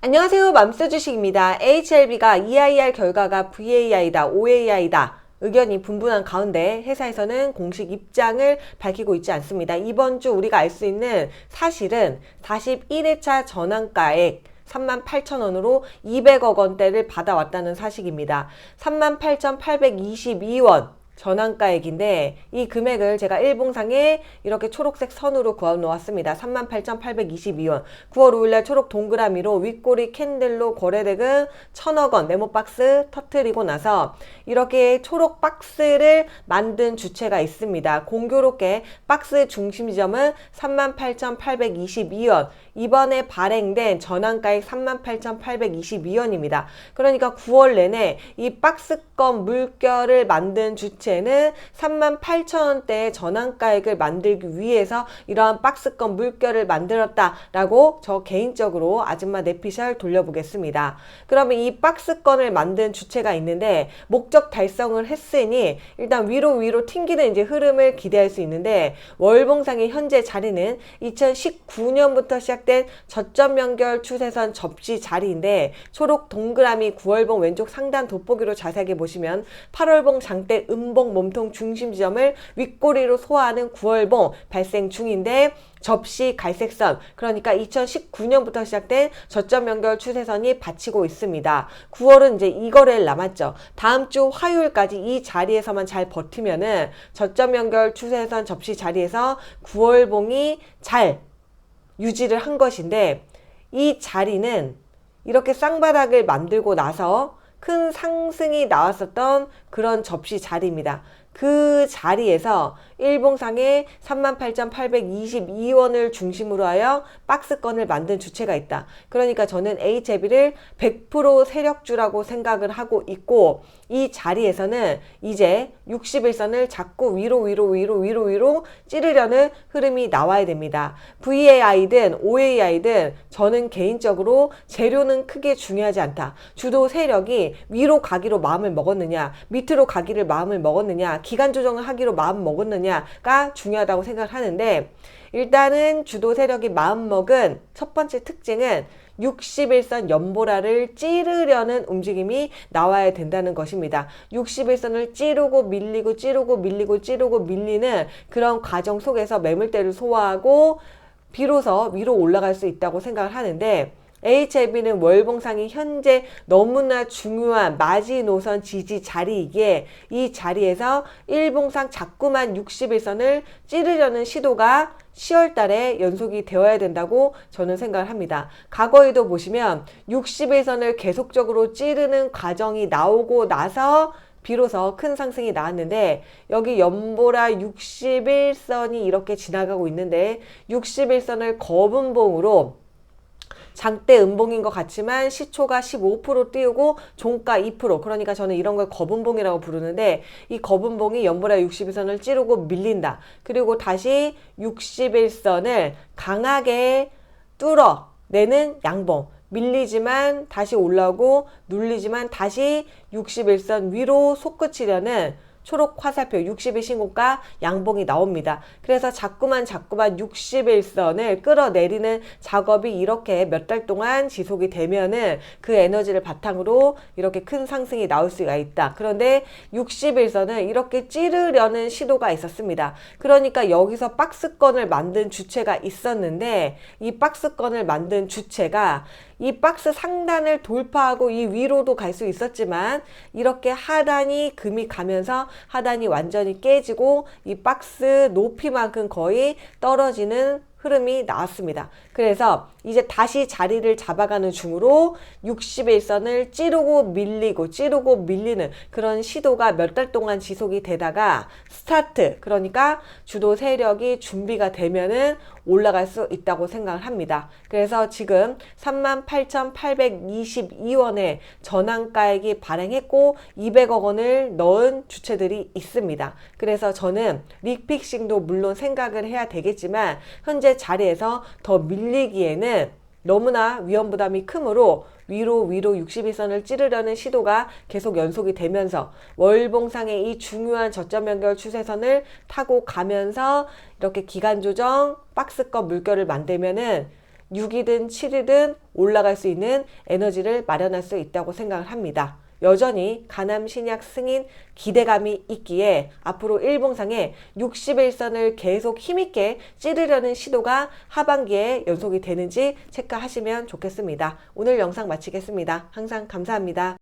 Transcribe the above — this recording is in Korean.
안녕하세요. 맘스 주식입니다. HLB가 EIR 결과가 VAI다, OAI다. 의견이 분분한 가운데 회사에서는 공식 입장을 밝히고 있지 않습니다. 이번 주 우리가 알 수 있는 사실은 41회차 전환가액 38,000원으로 200억 원대를 받아왔다는 사실입니다. 38,822원 전환가액인데 이 금액을 제가 일봉상에 이렇게 초록색 선으로 그어 놓았습니다. 38,822원. 9월 5일날 초록 동그라미로 윗꼬리 캔들로 거래대금 1,000억 원 메모박스 터트리고 나서 이렇게 초록 박스를 만든 주체가 있습니다. 공교롭게 박스 중심 지점은 38,822원. 이번에 발행된 전환가액 38,822원입니다. 그러니까 9월 내내 이 박스권 물결을 만든 주체 는 38,000원대의 전환가액을 만들기 위해서 이러한 박스권 물결을 만들었다라고 저 개인적으로 아줌마 내피셜 돌려보겠습니다. 그러면 이 박스권을 만든 주체가 있는데 목적 달성을 했으니 일단 위로 위로 튕기는 이제 흐름을 기대할 수 있는데 월봉상의 현재 자리는 2019년부터 시작된 저점 연결 추세선 접시 자리인데 초록 동그라미 9월봉 왼쪽 상단 돋보기로 자세하게 보시면 8월봉 장대 음봉 몸통 중심 지점을 윗꼬리로 소화하는 9월봉 발생 중인데 접시 갈색선 그러니까 2019년부터 시작된 저점 연결 추세선이 받치고 있습니다. 9월은 이제 이거래일 남았죠. 다음 주 화요일까지 이 자리에서만 잘 버티면은 저점 연결 추세선 접시 자리에서 9월봉이 잘 유지를 한 것인데 이 자리는 이렇게 쌍바닥을 만들고 나서 큰 상승이 나왔었던 그런 접시 자리입니다. 그 자리에서 일봉상에 38,822원을 중심으로 하여 박스권을 만든 주체가 있다. 그러니까 저는 HLB를 100% 세력주라고 생각을 하고 있고 이 자리에서는 이제 61선을 자꾸 위로 위로 위로 위로 위로 찌르려는 흐름이 나와야 됩니다. VAI든 OAI든 저는 개인적으로 재료는 크게 중요하지 않다. 주도 세력이 위로 가기로 마음을 먹었느냐, 밑으로 가기를 마음을 먹었느냐, 기간 조정을 하기로 마음 먹었느냐가 중요하다고 생각을 하는데 일단은 주도 세력이 마음 먹은 첫 번째 특징은 61선 연보라를 찌르려는 움직임이 나와야 된다는 것입니다. 61선을 찌르고 밀리고 찌르고 밀리고 찌르고 밀리는 그런 과정 속에서 매물대를 소화하고 비로소 위로 올라갈 수 있다고 생각을 하는데 HLB는 월봉상이 현재 너무나 중요한 마지노선 지지 자리이기에 이 자리에서 일봉상 자꾸만 61선을 찌르려는 시도가 10월 달에 연속이 되어야 된다고 저는 생각을 합니다. 과거에도 보시면 61선을 계속적으로 찌르는 과정이 나오고 나서 비로소 큰 상승이 나왔는데 여기 연보라 61선이 이렇게 지나가고 있는데 61선을 거분봉으로 장대 음봉인 것 같지만 시초가 15% 띄우고 종가 2% 그러니까 저는 이런 걸 거분봉이라고 부르는데 이 거분봉이 연보라 61선을 찌르고 밀린다. 그리고 다시 61선을 강하게 뚫어 내는 양봉. 밀리지만 다시 올라오고 눌리지만 다시 61선 위로 솟구치려는 초록 화살표 60일 신고가 양봉이 나옵니다. 그래서 자꾸만 자꾸만 61선을 끌어내리는 작업이 이렇게 몇 달 동안 지속이 되면은 그 에너지를 바탕으로 이렇게 큰 상승이 나올 수가 있다. 그런데 61선을 이렇게 찌르려는 시도가 있었습니다. 그러니까 여기서 박스권을 만든 주체가 있었는데 이 박스권을 만든 주체가 이 박스 상단을 돌파하고 이 위로도 갈 수 있었지만 이렇게 하단이 금이 가면서 하단이 완전히 깨지고 이 박스 높이만큼 거의 떨어지는 흐름이 나왔습니다. 그래서 이제 다시 자리를 잡아가는 중으로 61선을 찌르고 밀리고 찌르고 밀리는 그런 시도가 몇 달 동안 지속이 되다가 스타트 그러니까 주도 세력이 준비가 되면은 올라갈 수 있다고 생각을 합니다. 그래서 지금 38,822원의 전환가액이 발행했고 200억 원을 넣은 주체들이 있습니다. 그래서 저는 릭픽싱도 물론 생각을 해야 되겠지만 현재 자리에서 더 밀리기에는 너무나 위험 부담이 크므로 위로 위로 61선을 찌르려는 시도가 계속 연속이 되면서 월봉상의 이 중요한 저점 연결 추세선을 타고 가면서 이렇게 기간 조정 박스권 물결을 만들면은 6이든 7이든 올라갈 수 있는 에너지를 마련할 수 있다고 생각을 합니다. 여전히 가남 신약 승인 기대감이 있기에 앞으로 일봉상에 61선을 계속 힘있게 찌르려는 시도가 하반기에 연속이 되는지 체크하시면 좋겠습니다. 오늘 영상 마치겠습니다. 항상 감사합니다.